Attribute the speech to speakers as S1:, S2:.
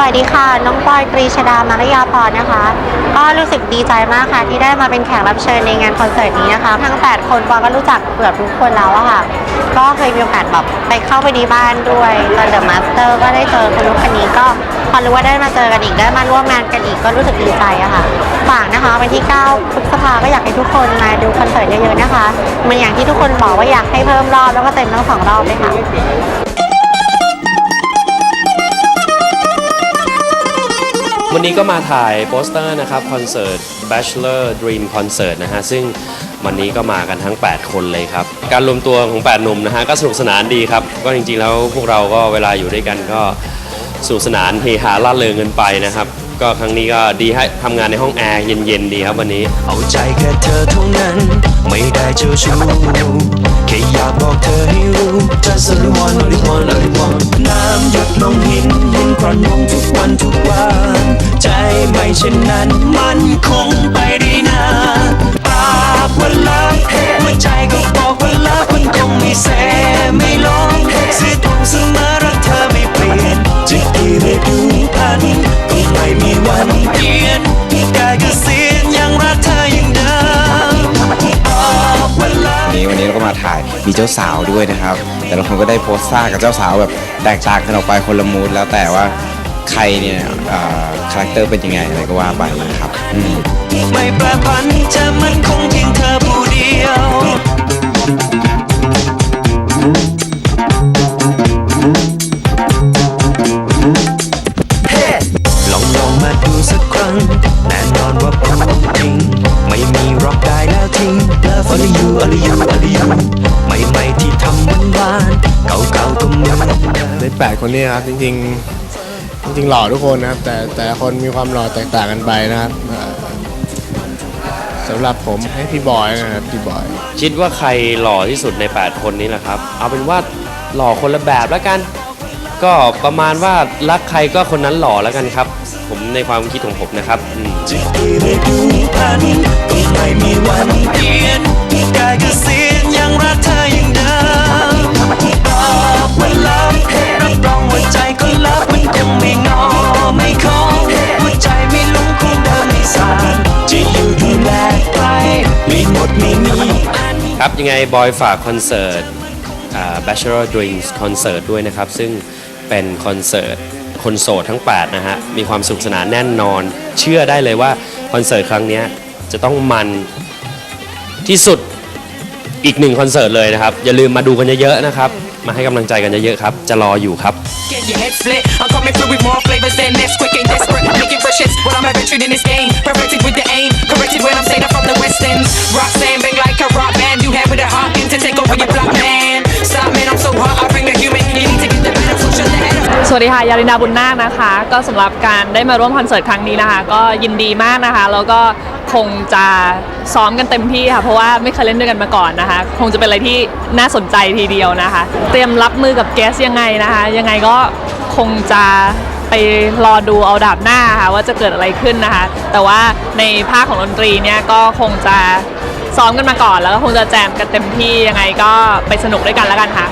S1: วัสดีค่ะ น้องปอยตรีชดามารยาพรนะคะ ก็รู้สึกดีใจมากค่ะ ที่ได้มาเป็นแขกรับเชิญในงานคอนเสิร์ตนี้นะคะ ทั้ง8คนปอยก็รู้จักเกือบทุกคนแล้วอะค่ะ ก็เคยมีโอกาสแบบไปเข้าไปดีบ้านด้วยตอนเดอะมาสเตอร์ก็ได้เจอคนนู้นคนนี้ก็พอรู้ว่าได้มาเจอกันอีกได้มาร่วมงานกันอีกก็รู้สึกดีใจอะค่ะฝากนะคะวันที่9พฤษภาก็อยากให้ทุกคนมาดูคอนเสิร์ตเยอะๆนะคะเหมันอย่างที่ทุกคนบอกว่าอยากให้เพิ่มรอบแล้วก็เต็มทั้งสองรอบเลยค่ะ
S2: วันนี้ก็มาถ่ายโปสเตอร์นะครับคอนเสิร์ต Bachelor Dream Concert นะฮะ ซึ่งวันนี้ก็มากันทั้ง 8 คนเลยครับ การรวมตัวของ 8 หนุ่มนะฮะ ก็สนุกสนานดีครับ ก็จริงๆแล้วพวกเราก็เวลาอยู่ด้วยกันก็สนุกสนานเฮฮาล่าเริงกันไปนะครับ ก็ครั้งนี้ก็ดีให้ทำงานในห้องแอร์เย็นๆดีครับวันนี้
S3: เอาใจแค่เธอเท่านั้น ไม่ได้เจอชู้แค่อยากบอกเธอให้รู้ Just only one only one only one น้ำหยดลงหินหินควันลงทุกวันทุกวัน ไม่เช่นนั้น มันคงไปได้นานปากว่ารักหัวใจก็บอกว่ารักมันคงไม่แสไม่ลงสิตรงเสมอรักเธอไม่เปลี่ยนจะกี่ฤดูพันก็ไม่มีวันเปลี่ยนกายก็เสียนยังรักเธออย่างเดิมบอกว่ารัก
S4: วันนี้วันนี้เราก็มาถ่ายมีเจ้าสาวด้วยนะครับ แต่ละคนก็ได้โพสต์ท่ากับเจ้าสาวแบบแตกต่างกันออกไปคนละมูดแล้วแต่ว่า ใครเนี่ยคาแรคเตอร์เป็นยังไงอะไรก็ว่าไปนะครับ
S3: ไม่แปรผันจะมันคงเพียงเธอผู้เดียวลองลองมาดูสักครั้งแน่นอนว่าพูดจริงไม่มีร็อกได้แล้วทิ้ง Love only you only you only you ไม่ไม่ที่ทำหวานหวานเก่าๆก็มี
S5: ในแปดคนนี้ครับจริงๆ จริงๆหล่อทุกคนนะครับ แต่แต่ละคนมีความหล่อแตกต่างกันไปนะครับอ่อสำหรับผมให้พี่บอยนะครับพี่บอย
S2: คิดว่าใครหล่อที่สุดใน 8 คนนี้แหละครับ เอาเป็นว่าหล่อคนละแบบแล้วกัน ก็ประมาณว่ารักใครก็คนนั้นหล่อแล้วกันครับ ผมในความคิดของผมนะครับอืม
S3: จะกี่ฤดูพันก็ไม่มีวันเปลี่ยน ยังไง
S2: บอยฝากคอนเสิร์ต Bachelor Dreams Concert ด้วยนะครับ ซึ่งเป็นคอนเสิร์ตคนโสดทั้ง 8 นะฮะ มีความสนุกสนานแน่นอน เชื่อได้เลยว่าคอนเสิร์ตครั้งนี้จะต้องมันที่สุดอีกหนึ่งคอนเสิร์ตเลยนะครับ อย่าลืมมาดูกันเยอะๆนะครับ มาให้กำลังใจกันเยอะๆครับ จะรออยู่ครับ
S6: Get your head split. I'm coming through with more flavors than Nesquik and desperate. Looking for shits. Well, I'm a veteran in this game. Perfected with the aim.
S7: สวัสดีค่ะ ยารินาบุญนาคนะคะ ก็สำหรับการได้มาร่วมคอนเสิร์ตครั้งนี้นะคะ ก็ยินดีมากนะคะ แล้วก็คงจะซ้อมกันเต็มที่ค่ะ เพราะว่าไม่เคยเล่นด้วยกันมาก่อนนะคะ คงจะเป็นอะไรที่น่าสนใจทีเดียวนะคะ เตรียมรับมือกับแก๊สยังไงนะคะ ยังไงก็คงจะไปรอดูเอาดาบหน้าค่ะว่าจะเกิดอะไรขึ้นนะคะ แต่ว่าในภาคของดนตรีเนี่ยก็คงจะซ้อมกันมาก่อน แล้วก็คงจะแจมกันเต็มที่ยังไงก็ไปสนุกด้วยกันแล้วกันค่ะ